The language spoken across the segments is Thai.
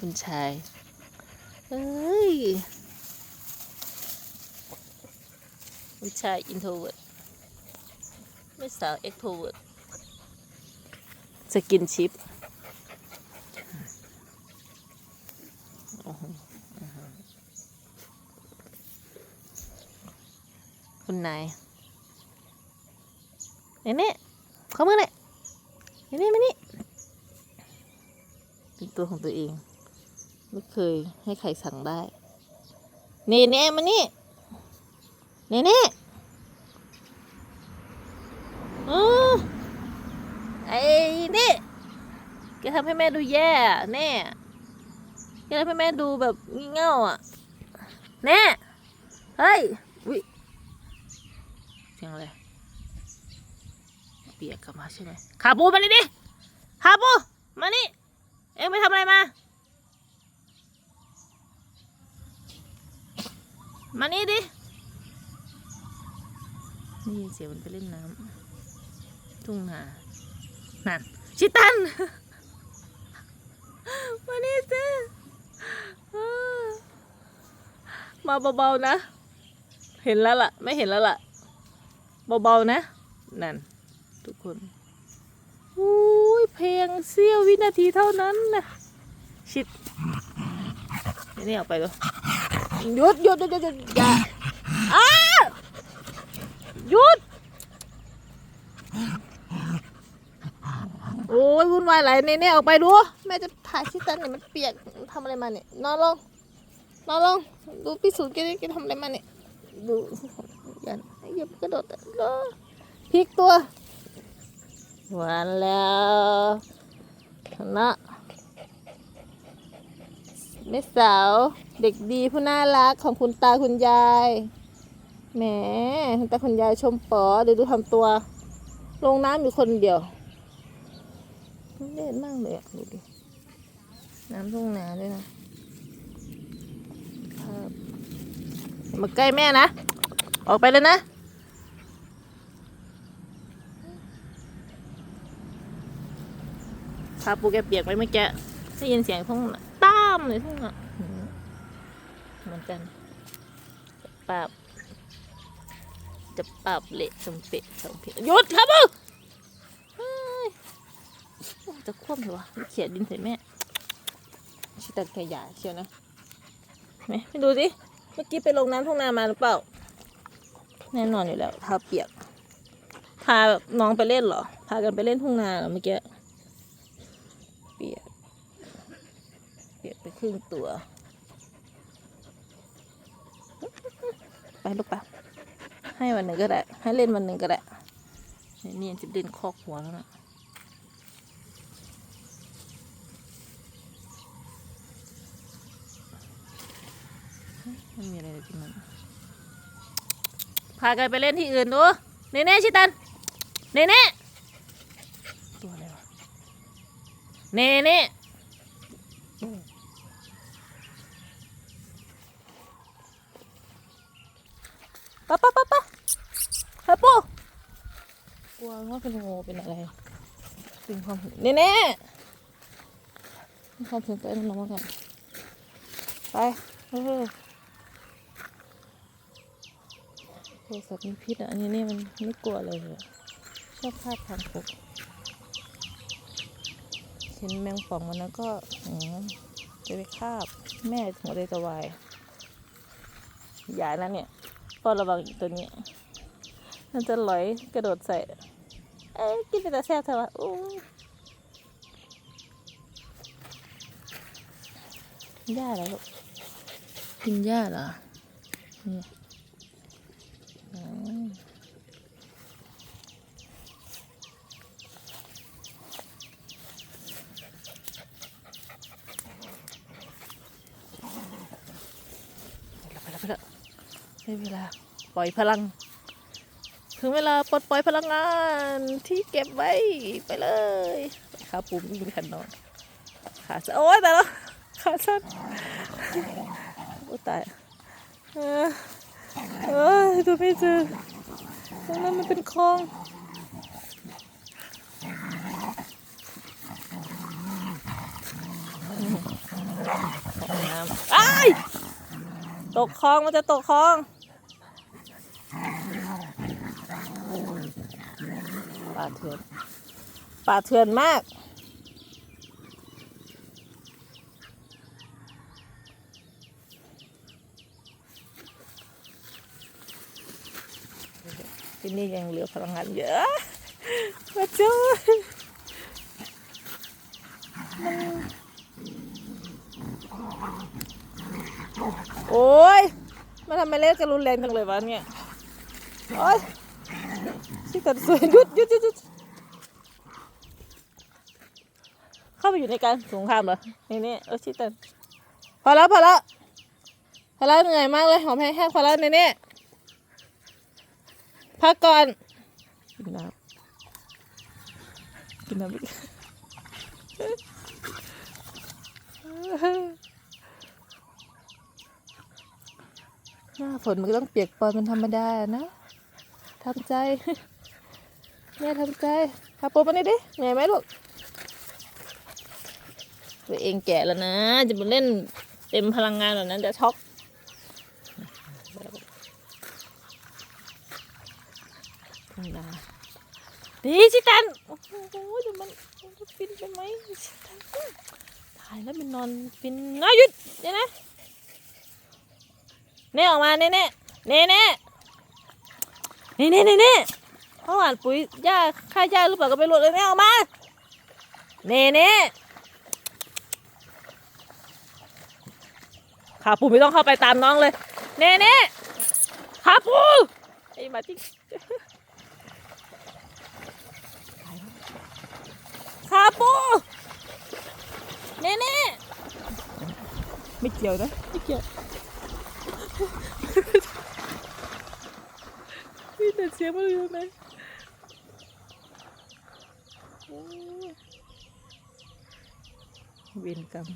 คุณชาย เอ้ย คุณชายอินโทรเวิร์ดไม่สาวเอ็กโทรเวิร์ดสกินชิปคุณนายเน่เน่เข้ามาเลยเน่เน่มานี่เป็นตัวของตัวเอง ไม่เคยให้ใครสั่งได้ เนเน่มานี่ เนเน่ออไอ้นี่แกทำให้แม่ดูแย่แน่แกทำให้แม่ดูแบบงี่เง่าอะ แน่ เฮ้ยวิเสียงอะไรเปียกกลับมาใช่ไหมขาปูมานี่ดิขาปูมานี่ เอ็งไปทำอะไรมา มานี่ดิ นี่ยินเสียงมันไปเล่นน้ำทุ่งนานั่นชิตัน มานี่สิอ้ามาเบาๆนะ เห็นแล้วล่ะ ไม่เห็นแล้วล่ะ เบาๆนะ นั่น ทุกคนอุ้ยเพลงเสี้ยววินาทีเท่านั้นนะชิดนี่ออกไปดู หยุดหยุดหยุดหยุดหยุดอย่าอ้าหยุด โอ้ยวุ่นวายอะไรเน่ออกไปดู แม่จะถ่ายชิตันเนี่ยมันเปียกทำอะไรมาเนี่ยนอนลงนอนลงดูพิสูจน์แกแกทำอะไรมาเนี่ยดูอย่าอย่ากระโดดก็พลิกตัววานแล้วนะ แม่สาวเด็กดีผู้น่ารักของคุณตาคุณยายแหมคุณตาคุณยายชมปอเดี๋ยวดูทำตัว ลงน้ำอยู่คนเดียวเล่นมากเลยอะดูดิน้ำทุ่งนาด้วยนะครับมาใกล้แม่นะ ออกไปเลยนะพาปูแกเปียกไปเมื่อกี้ได้ยินเสียงทุ่งนา ตามเลยทุ่งนาหืมเหมือนกันจะปราบจะปราบเละสมเปะสมเพะหยุดครับปูเฮ้ยโอ้จะคว่ำเหรอวะเขียดดินใส่แม่ชิตันขยะเชียวนะไหมไปดูสิเมื่อกี้ไปลงน้ำทุ่งนามาหรือเปล่า แน่นอนอยู่แล้วเท้าเปียก พาน้องไปเล่นเหรอ พากันไปเล่นทุ่งนาเหรอเมื่อกี้ เปียก เปียกไป ครึ่งตัว ไปลูกไปให้วันหนึ่งก็ได้ ให้เล่นวันหนึ่งก็ได้เนี่ยนี่จะเล่นคอกหัวแล้วนะไม่มีอะไรเลยที่มันพากันไปเล่นที่อื่นดูเน่เน่ชิตันเน่เน่ตัวอะไรวะเน่เน่ปะปะปะปะฮปปูกลัวว่าเป็นงูเป็นอะไร เป็นความเน่เน่มีความถึงตัวเองน้องกันไปเฮ้ยโทรศัพท์มีพิษอะ อันนี้เนี่มันไม่กลัวเลยอะชอบคาบทางปกเห็นแมงป่องมันแล้วก็จะไปคาบแม่หัวใจจะวายอย่านะเนี่ยพ่อระวังอีกตัวนี้ มันจะลอยกระโดดใส่ เอ้ยกินไปแต่แซ่บเถอะวะอู้หญ้าอะไรลูกกินหญ้าเหรอนี่อืมไปแล้วไปแล้วได้เวลา ปล่อยพลัง ถึงเวลาปลดปล่อยพลังงานที่เก็บไว้ไปเลยขาปุ่มยิงขันนอนขาสั้นโอ้ยแต่ละขาสั้นโอ้ตายเออเออดูไม่เจอตรงนั้นมันเป็นคลองน้ำไอ้ตกคลองมันจะตกคลอง ป่าเถื่อนป่าเถื่อนมากที่นี่ยังเหลือพลังงานเยอะมาเจอโอ้ยมาทำไมเล่นกันรุนแรงจังเลยวะเนี่ย โอ้ย ชิตันสวยหยุดหยุดหยุดหยุดเข้าไปอยู่ในการสงครามเหรอนี่นี่เออชิตันพอแล้วพอแล้วพอแล้วเหนื่อยมากเลยหอมแห้งๆพอแล้วนี่นี่พักก่อนกินน้ำกินน้ำอีกหน้าฝนมันก็ต้องเปียกปอนเป็นธรรมดานะทำใจ แม่ทำใจพาปูมานี่ดิเหนื่อยไหมลูกตัวเองแก่แล้วนะ จะมาเล่นเต็มพลังงานแบบนั้นจะช็อกทุ่งนาดีชิตัน โอ้โหดี๋ยวมันมันจะฟินไปไหมชิตันถ่ายแล้วมันนอนฟินน้อยหยุดเดี๋ยวนะเน่ออกมาเน่เน่เน่เน่เน่เน่เน่เน่ เขาหวานปุ๋ยหญ้าค่าหญ้าหรือเปล่าก็ไม่รู้เลยเน่ออกมาเน่เน่ขาปูไม่ต้องเข้าไปตามน้องเลย เน่เน่ขาปูไอ้มาจิงขาปูเน่เน่ไม่เกี่ยวนะไม่เกี่ยวมีแต่เสียงมันอยู่ไหนโอ้ย เวรกรรม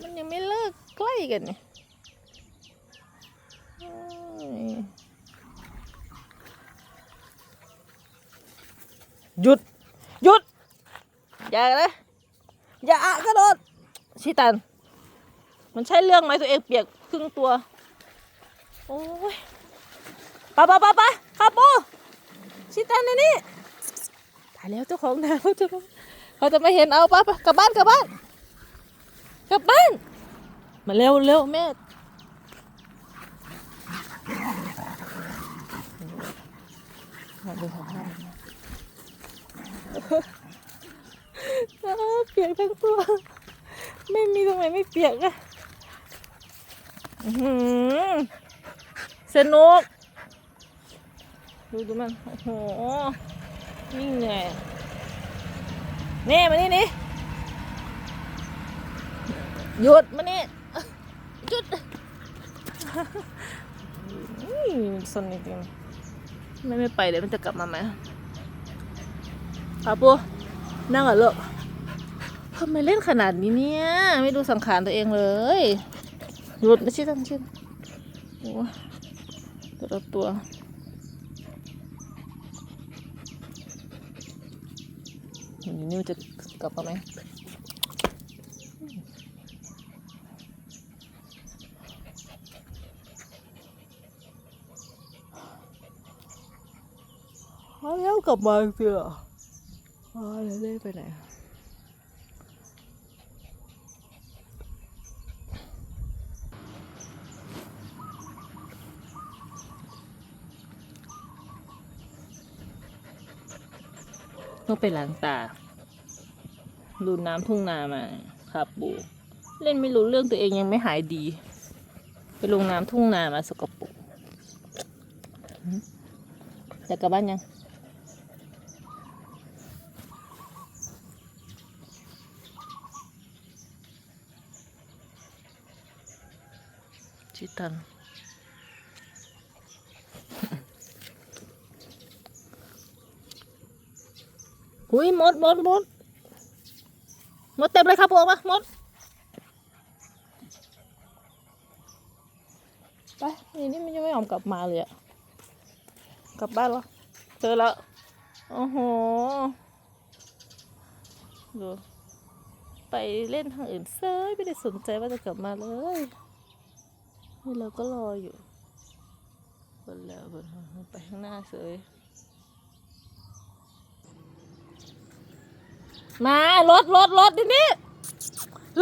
มันยังไม่เลิกใกล้กันเนี่ยหยุด หยุด อย่าเลยอย่าอะกระโดดชิตัน มันใช่เรื่องไหมตัวเองเปียกครึ่งตัว โอ้ยปะปะปะปะคาปู ชิตันในนี่ตายแล้วเจ้าของนาเขาจะเขาจะไม่เห็นเอาปะปะกลับบ้านกลับบ้านกลับบ้าน มาเร็วเร็วแม่มาดูของท่าเปียกทั้งตัว ไม่มีตรงไหนไม่เปียกอะสนุก ดูดูมัน โอ้โหนี่เหนื่อยนี่มานี่นี่หยุดมานี่หยุดสนสนจริงไม่ไม่ไปเลยมันจะกลับมาไหมครับปูนั่งก่อนลูกทำไมเล่นขนาดนี้เนี่ย ไม่ดูสังขารตัวเองเลยหยุดไม่ใช่ทั้งชิ้นโอ้ต่ละตัว นิ้วจะกลับมาไหมเอาแล้วกลับมาเสียอ๋อแล้วเล่ไปไหน อะต้องไปล้างตา ดูน้ำทุ่งนามาครับบูเล่นไม่รู้เรื่องตัวเองยังไม่หายดี ไปลงน้ำทุ่งนามาสกปรกจะกลับบ้านยังชิตัน หุ้ยมดมดมดมดเต็มเลยครับพวกมามดไปนี่นี่มันยังไม่ยอมกลับมาเลยอะกลับบ้านวะเจอแล้วโอ้โหดูไปเล่นทางอื่นเซยไม่ได้สนใจว่าจะกลับมาเลยนี่เราก็รออยู่บนแล้วบนไปข้างหน้าเซย มารถรถรถดินี่